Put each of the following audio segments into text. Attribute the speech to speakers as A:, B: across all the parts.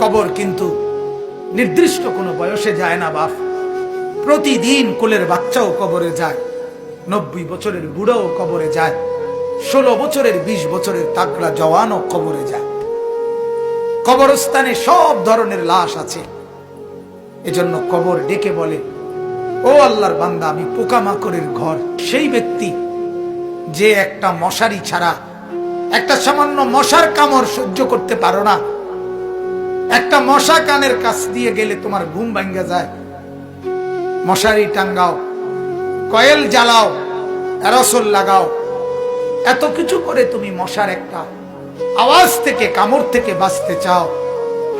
A: কবর কিন্তু নির্দিষ্ট কোনো বয়সে যায় না, বাপ। প্রতিদিন কোলের বাচ্চাও কবরে যায়, নব্বই বছরের বুড়াও কবরে যায়, ষোলো বছরের বিশ বছরের তাগড়া জওয়ানও কবরে যায়। কবরস্থানে সব ধরনের লাশ আছে। এজন্য কবর ডেকে বলে, ও আল্লাহর বান্দা, আমি পোকামাকড়ের ঘর। সেই ব্যক্তি যে একটা মশারি ছাড়া একটা সামান্য মশার কামড় সহ্য করতে পারো না একটা মশা কানের কাছ দিয়ে গেলে তোমার ঘুম ভাঙ্গা যায়। মশারি টাঙ্গাও, কয়েল জ্বালাও, অ্যারসল লাগাও। এত কিছু করে তুমি মশার একটা আওয়াজ থেকে, কামড় থেকে বাঁচতে চাও।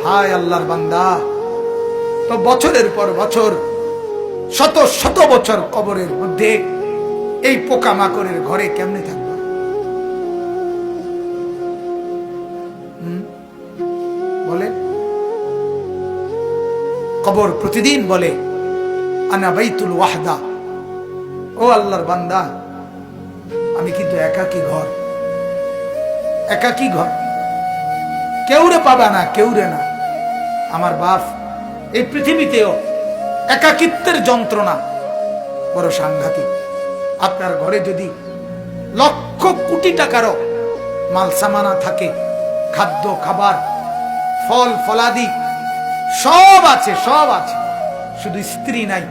A: হায় আল্লাহর বান্দা। তো বছরের পর বছর, শত শত বছর কবরের মধ্যে এই পোকামাকড়ের ঘরে কেমনে থাকবে? কবর প্রতিদিন বলে, আনা বাইতুল ওয়াহদা। ও আল্লাহর বান্দা, আমি কিন্তু একাকি ঘর। একাকি ঘর। কেউরে পাবা না কেউরে না। আমার বাপ এই পৃথিবীতেও একাকিত্বের যন্ত্রণা বড় সাংঘাতিক। আপনার ঘরে যদি লক্ষ কোটি টাকারও মাল সামানা থাকে, খাদ্য, খাবার, ফল, ফলাদি সব আছে সব আছে। শুধু স্ত্রী নাই,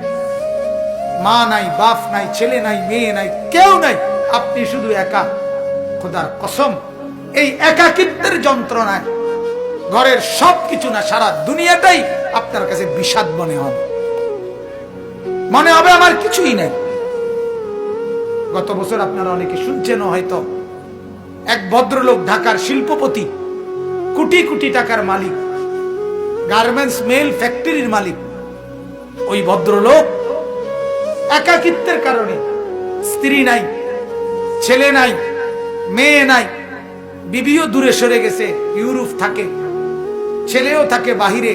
A: মা নাই, বাপ নাই, ছেলে নাই, মেয়ে নাই, কেউ নাই। আপনি শুধু একা। খোদার কসম, এই একাকিত্বের যন্ত্রণায় ঘরের সব কিছু না, সারা দুনিয়াটাই আপনার কাছে বিষাদ মনে হবে। মনে হবে আমার কিছুই নেই। গত বছর আপনারা অনেকে শুনছেন হয়তো। এক ভদ্রলোক ঢাকার শিল্পপতি, কোটি কোটি টাকার মালিক। গার্মেন্টস মেল ফ্যাক্টরির মালিক। ওই ভদ্রলোক একাকিত্বের কারণে স্ত্রী নাই, ছেলে নাই, মেয়ে নাই, বিবিও দূরে সরে গেছে, ইউরোপ থাকে, ছেলেও থাকে বাহিরে,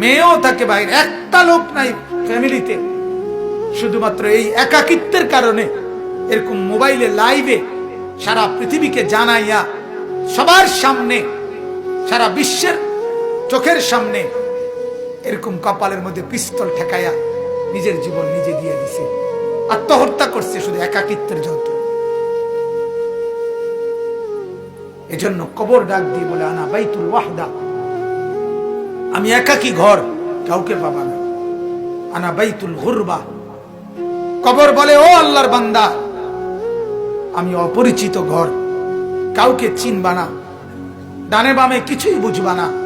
A: মেয়েও থাকে বাহিরে, একটা লোক নাই ফ্যামিলিতে। শুধুমাত্র এই একাকিত্বের কারণে এরকম মোবাইলে, লাইভে সারা পৃথিবীকে জানাইয়া সবার সামনে, সারা বিশ্বের চোখের সামনে এরকম কপালের মধ্যে পিস্তল ঠেকাইয়া নিজের জীবন নিজে দিয়ে দিছে। আত্মহত্যা করছে শুধু একাকিত্বের যন্ত্র এজন্য কবর ডাক দিয়ে বলে, আনা বাইতুল ওয়াহদা। আমি একাকি ঘর, কাউকে পাবা না। আনা বাইতুল গুরবা। কবর বলে, ও আল্লাহর বান্দা, আমি অপরিচিত ঘর, কাউকে চিনবা না। ডানে বামে কিছুই বুঝবা না।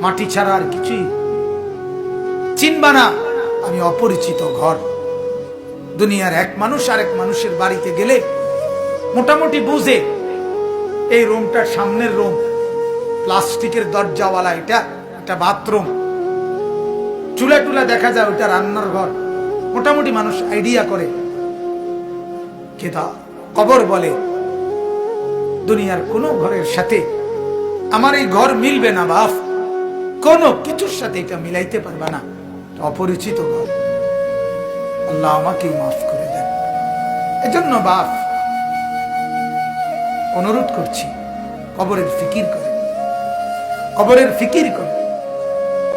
A: মাটি ছাড়া আর কিছুই চিনবা না। আমি অপরিচিত ঘর। দুনিয়ার এক মানুষ আর এক মানুষের বাড়িতে গেলে মোটামুটি বুঝে এই রুমটার সামনের রুম। প্লাস্টিকের দরজাওয়ালা এটা, একটা বাথরুম। চুলা টুলা দেখা যায় ওটা রান্নার ঘর। মোটামুটি মানুষ আইডিয়া করে। কেতা কবর বলে, দুনিয়ার কোনো ঘরের সাথে আমার এই ঘর মিলবে না বাপ। কোনো কিছুর সাথে এটা মিলাইতে পারবে না। অপরিচিত ঘর আল্লাহ আমাকেই মাফ করে দেন। এজন্য বাপ, অনুরোধ করছি, কবরের ফিকির করে কবরের ফিকির করে